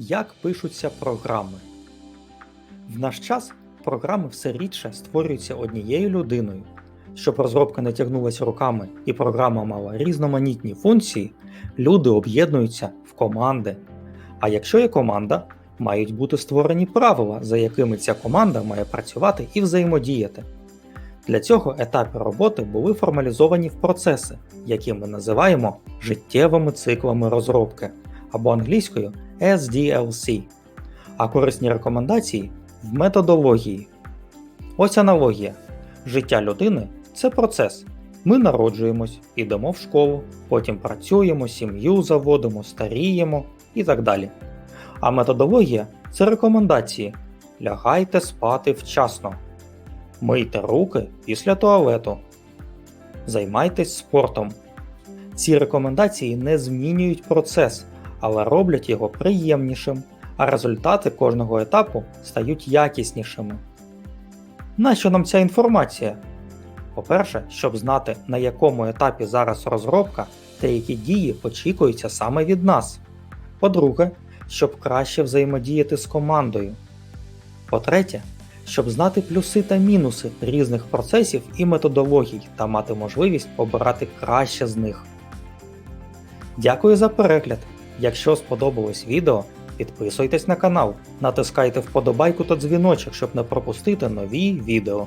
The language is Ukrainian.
Як пишуться програми? В наш час програми все рідше створюються однією людиною. Щоб розробка не тягнулася руками і програма мала різноманітні функції, люди об'єднуються в команди. А якщо є команда, мають бути створені правила, за якими ця команда має працювати і взаємодіяти. Для цього етапи роботи були формалізовані в процеси, які ми називаємо життєвими циклами розробки або англійською SDLC, а корисні рекомендації в методології. Ось аналогія. Життя людини це процес. Ми народжуємось, йдемо в школу, потім працюємо, сім'ю заводимо, старіємо і так далі. А методологія це рекомендації. Лягайте спати вчасно. Мийте руки після туалету. Займайтесь спортом. Ці рекомендації не змінюють процес, але роблять його приємнішим, а результати кожного етапу стають якіснішими. Нащо нам ця інформація? По-перше, щоб знати, на якому етапі зараз розробка та які дії очікуються саме від нас. По-друге, щоб краще взаємодіяти з командою. По-третє, щоб знати плюси та мінуси різних процесів і методологій та мати можливість обирати краще з них. Дякую за перегляд. Якщо сподобалось відео, підписуйтесь на канал, натискайте вподобайку та дзвіночок, щоб не пропустити нові відео.